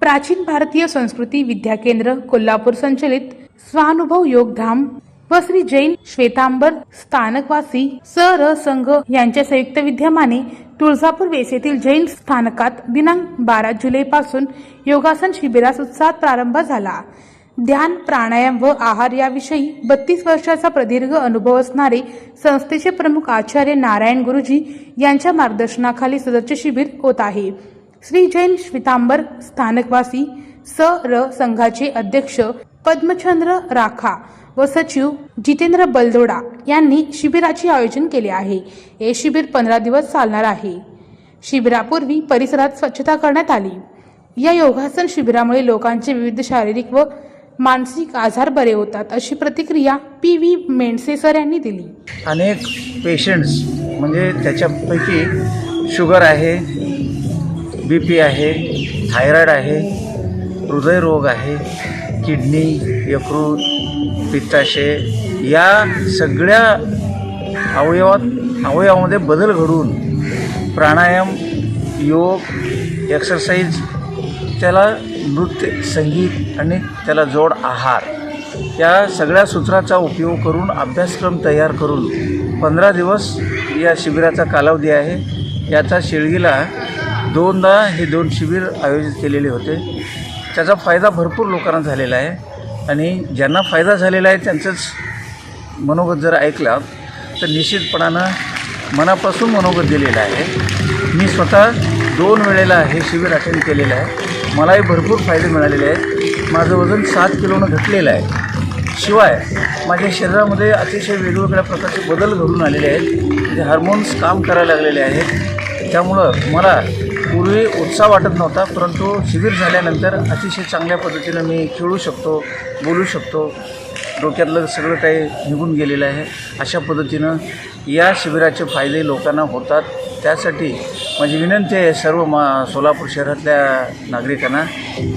प्राचीन भारतीय संस्कृती विद्या केंद्र कोल्हापूर संचलित स्वानुभव योगधाम व श्री जैन श्वेतांबर स्थानकवासी सर संघ यांच्या संयुक्त विद्यमाने तुळजापूर वेस येथील जैन स्थानकात दिनांक बारा जुलै पासून योगासन शिबिरास उत्साहात प्रारंभ झाला. ध्यान प्राणायाम व आहार याविषयी बत्तीस वर्षाचा प्रदीर्घ अनुभव असणारे संस्थेचे प्रमुख आचार्य नारायण गुरुजी यांच्या मार्गदर्शनाखाली सदरचे शिबिर होत आहे. श्री जैन श्वेतांबर स्थानकवासी स र संघाचे अध्यक्ष पद्मचंद्र राखा व सचिव जितेंद्र बलदोडा यांनी शिबिराचे आयोजन केले आहे. हे शिबिर पंधरा दिवस चालणार आहे. शिबिरापूर्वी परिसरात स्वच्छता करण्यात आली. या योगासन शिबिरामुळे लोकांचे विविध शारीरिक व मानसिक आजार बरे होतात अशी प्रतिक्रिया पी व्ही मेंडसे सर यांनी दिली. अनेक पेशंट्स म्हणजे त्याच्यापैकी शुगर आहे बी पी आहे थायरॉईड आहे हृदयरोग आहे किडनी यकृत पित्ताशय या सगळ्या अवयवात अवयवामध्ये बदल घडून प्राणायाम योग एक्सरसाइज त्याला नृत्य संगीत आणि त्याला जोड आहार या सगळ्या सूत्राचा उपयोग करून अभ्यासक्रम तयार करून पंधरा दिवस या शिबिराचा कालावधी आहे. याचा शिळगीला दोनदा हे दोन शिबिर आयोजित केलेले होते. त्याचा फायदा भरपूर लोकांना झालेला आहे. आणि ज्यांना फायदा झालेला आहे त्यांचंच मनोगत जर ऐकला तर निश्चितपणानं मनापासून मनोगत दिलेलं आहे. मी स्वतः दोन वेळेला हे शिबिर अटेंड केलेलं आहे. मलाही भरपूर फायदे मिळालेले आहेत. माझं वजन सात किलोनं घटलेलं आहे. शिवाय माझ्या शरीरामध्ये अतिशय वेगवेगळ्या प्रकारचे बदल घडून आलेले आहेत. म्हणजे हार्मोन्स काम करायला लागलेले आहेत. त्यामुळं मला पूर्वी उत्साह वाटत नव्हता परंतु शिबिर झाल्यानंतर अतिशय चांगल्या पद्धतीनं मी खेळू शकतो बोलू शकतो. डोक्यातलं सगळं काही निघून गेलेलं आहे. अशा पद्धतीनं या शिबिराचे फायदे लोकांना होतात. त्यासाठी माझी विनंती आहे सर्व मा सोलापूर शहरातल्या नागरिकांना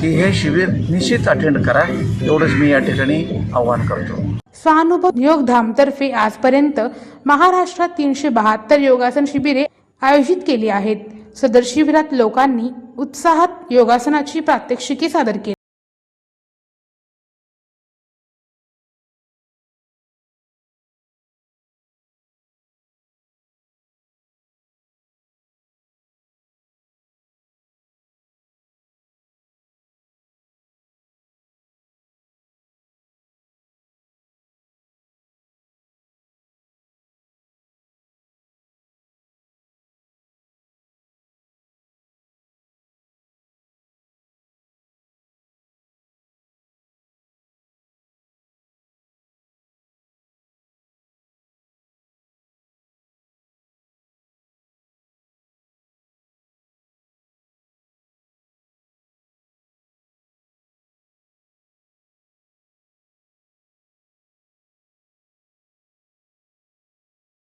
की हे शिबिर निश्चित अटेंड करा. एवढंच मी या ठिकाणी आवाहन करतो. स्वानुभव योगधामतर्फे आजपर्यंत महाराष्ट्रात तीनशे बहात्तर योगासन शिबिरे आयोजित केली आहेत. सदर शिबिरात लोकांनी उत्साहात योगासनाची प्रात्यक्षिके सादर केली.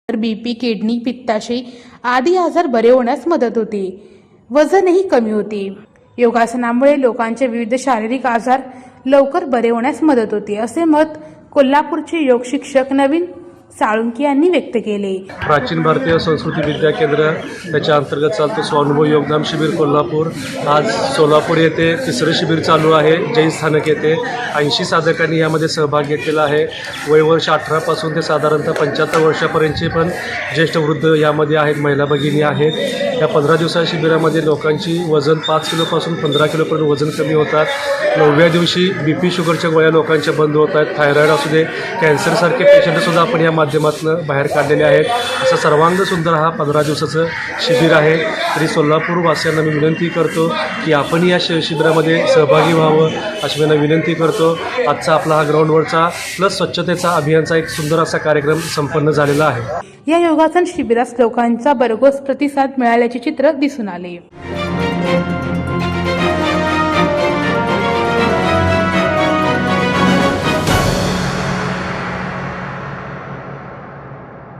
तर बीपी किडनी पित्ताशय आदी आजार बरे होण्यास मदत होते. वजनही कमी होते. योगासनामुळे लोकांचे विविध शारीरिक आजार लवकर बरे होण्यास मदत होते. असे मत कोल्हापूरचे योग शिक्षक नवीन साळुंकी यांनी व्यक्त केले. प्राचीन भारतीय संस्कृती विद्या केंद्र त्याच्या अंतर्गत चालतं स्वानुभव योगदान शिबिर कोल्हापूर. आज सोलापूर येथे तिसरं शिबिर चालू आहे जैन स्थानक येथे. ऐंशी साधकांनी यामध्ये सहभाग घेतलेला आहे. वयवर्ष अठरापासून ते साधारणतः पंच्याहत्तर वर्षापर्यंतचे पण ज्येष्ठ वृद्ध यामध्ये आहेत महिला भगिनी आहेत. या पंधरा दिवसा शिबिरामध्ये लोकांची वजन पाच किलोपासून पंधरा किलोपर्यंत वजन कमी होतात. नवव्या दिवशी बी पी शुगरच्या गोळ्या लोकांच्या बंद होत आहेत. थायरॉईड असू दे कॅन्सरसारखे पेशंटसुद्धा आपण या माध्यमातून बाहेर काढलेले आहेत. असं सर्वांग सुंदर हा पंधरा दिवसाचं शिबिर आहे. तरी सोलापूरवासियांना मी विनंती करतो की आपण या शि शिबिरामध्ये सहभागी व्हावं. अशी मी विनंती करतो. आजचा आपला हा ग्राउंडवरचा प्लस स्वच्छतेचा अभियानचा एक सुंदर असा कार्यक्रम संपन्न झालेला आहे. या योगासन शिबिरास लोकांचा भरघोस प्रतिसाद मिळाल्याचे चित्र दिसून आले.